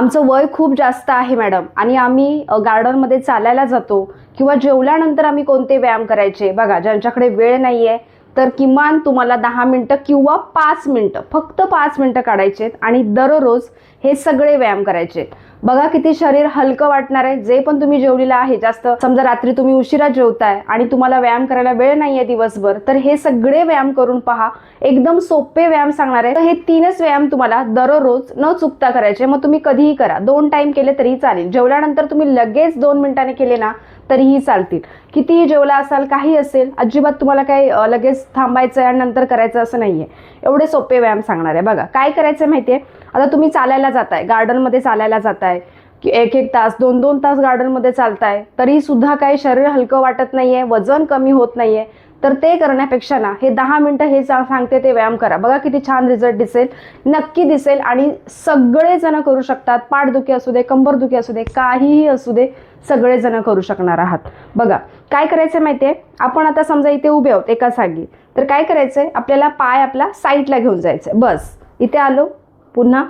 आमचं वय खूप जास्त आहे मॅडम. आणि आम्ही गार्डनमध्ये चालायला जातो किंवा जेवल्यानंतर आम्ही कोणते व्यायाम करायचे? बघा ज्यांच्याकडे वेळ नाही आहे तर किमान तुम्हाला दहा मिनटं किंवा पाच मिनटं फक्त पाच मिनटं काढायचे आहेत आणि दररोज हे सगळे व्यायाम करायचे आहेत. बघा किती शरीर हलकं वाटणार आहे. जे पण तुम्ही जेवलेलं आहे जास्त समजा रात्री तुम्ही उशिरा जेवताय आणि तुम्हाला व्यायाम करायला वेळ नाही आहे दिवसभर तर हे सगळे व्यायाम करून पहा. एकदम सोपे व्यायाम सांगणार आहे. तर हे तीनच व्यायाम तुम्हाला दररोज न चुकता करायचे. मग तुम्ही कधीही करा. दोन टाइम केले तरी चालेल. जेवल्यानंतर तुम्ही लगेच दोन मिनिटांनी केले ना तरीही चालतील. कितीही जेवला असाल काही असेल अजिबात तुम्हाला काही लगेच थांबायचं आहे आणि नंतर करायचं असं नाही आहे एवढे सोपे व्यायाम सांगणार आहे. बघा काय करायचं माहिती आहे आता तुम्ही चालायला जाताय गार्डनमध्ये चालायला जाताय की एक एक तास दोन दोन तास गार्डनमध्ये चालताय तरीसुद्धा काही शरीर हलकं वाटत नाही आहे वजन कमी होत नाही आहे तर ते करण्यापेक्षा ना हे दहा मिनटं हे सांगते ते व्यायाम करा. बघा किती छान रिझल्ट दिसेल. नक्की दिसेल आणि सगळेजण करू शकतात. पाठदुखी असू दे कंबरदुखी असू दे काहीही असू दे सगळेजण करू शकणार आहात. बघा काय करायचं माहिती आहे आपण आता समजा इथे उभे आहोत एका जागी. तर काय करायचंय? आपल्याला पाय आपला साईडला घेऊन जायचंय. बस. इथे आलो पुन्हा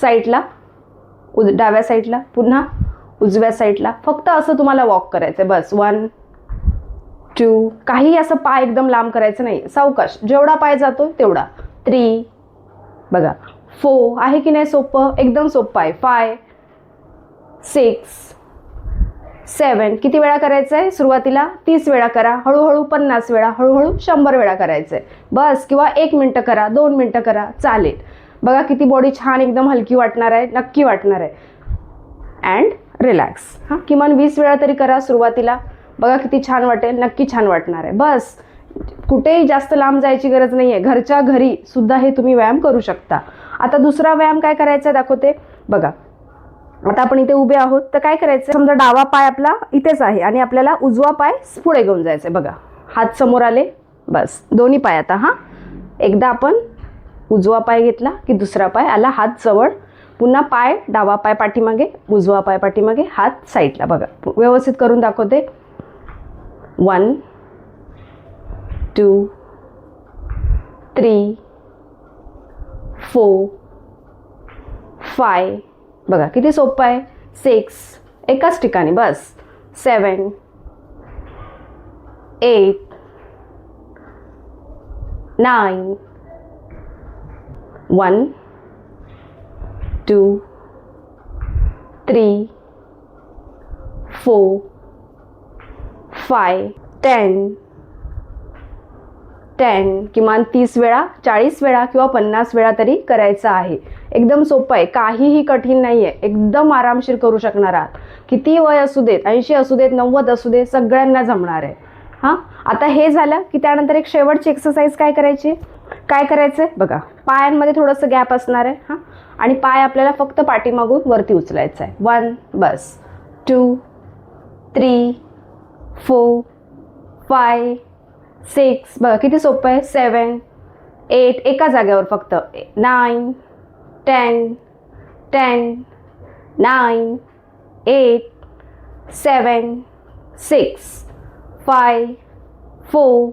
साईडला उज डाव्या साईडला पुन्हा उजव्या साईडला फक्त असं तुम्हाला वॉक करायचं आहे बस. वन टू काही असं पाय एकदम लांब करायचं नाही. सावकाश. जेवढा पाय जातो तेवढा. थ्री बघा. फो आहे की नाही सोपं? एकदम सोपं आहे. फाय सिक्स सेवन किती वेळा करायचं आहे सुरुवातीला तीस वेळा करा. हळूहळू पन्नास वेळा. हळूहळू शंभर वेळा करायचं आहे बस. किंवा एक मिनटं करा. दोन मिनटं करा. चालेल. बघा किती बॉडी छान एकदम हलकी वाटणार आहे. नक्की वाटणार आहे. अँड रिलॅक्स हां? किमान वीस वेळा तरी करा सुरुवातीला. बघा किती छान वाटेल नक्की छान वाटणार आहे. बस कुठेही जास्त लांब जायची गरज नाही आहे घरच्या घरी सुद्धा हे तुम्ही व्यायाम करू शकता. आता दुसरा व्यायाम काय करायचा दाखवते. बघा आता आपण इथे उभे आहोत. तर काय करायचं समजा डावा पाय आपला इथेच आहे आणि आपल्याला उजवा पाय पुढे घेऊन जायचं आहे बघा हात समोर आले बस. दोन्ही पाय आता हां. एकदा आपण उजवा पाय घेतला की दुसरा पाय आला हात जवळ. पुन्हा पाय डावा पाय पाठीमागे उजवा पाय पाठीमागे हात साईडला. बघा व्यवस्थित करून दाखवते. One, two, three, four five बघा, किती सोपं आहे? सिक्स. एकाच ठिकाणी, बस. Seven, eight, nine. One, two, three, four five ten ten किमान तीस वेळा चाळीस वेळा किंवा पन्नास वेळा तरी करायचं आहे. एकदम सोपं आहे. काहीही कठीण नाही आहे एकदम आरामशीर करू शकणार आहात. किती वय असू देत ऐंशी असू देत नव्वद असू देत सगळ्यांना जमणार आहे. हां? आता हे झालं की त्यानंतर एक शेवटची एक्सरसाइज काय करायची? काय करायचं? आहे बघा पायांमध्ये थोडंसं गॅप असणार आहे. हां? आणि पाय आपल्याला फक्त पाठीमागून वरती उचलायचं आहे. वन बस. Two three four five six. बघा किती सोपं आहे? Seven eight. एका जागेवर फक्त. Nine ten ten nine eight seven six. Five four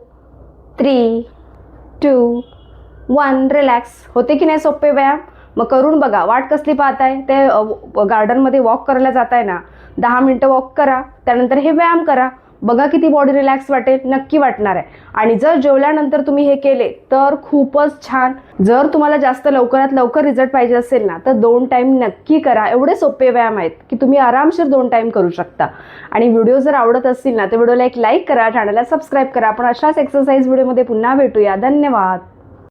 three two one. Relax. होते की नाही सोपे व्यायाम? मग करून बघा. वाट कसली पाहताय? ते गार्डनमध्ये वॉक करायला जाताय ना दहा मिनटं वॉक करा. त्यानंतर हे व्यायाम करा. बघा किती बॉडी रिलॅक्स वाटेल नक्की वाटणार आहे. आणि जर जेवल्यानंतर तुम्ही हे केले तर खूपच छान. जर तुम्हाला जास्त लवकरात लवकर रिझल्ट पाहिजे असेल ना तर दोन टाईम नक्की करा. एवढे सोपे व्यायाम आहेत की तुम्ही आरामशीर दोन टाईम करू शकता. आणि व्हिडिओ जर आवडत असतील ना तर व्हिडिओला एक लाईक करा चॅनलला सबस्क्राईब करा. आपण अशाच एक्सरसाइज व्हिडिओमध्ये पुन्हा भेटूया. धन्यवाद.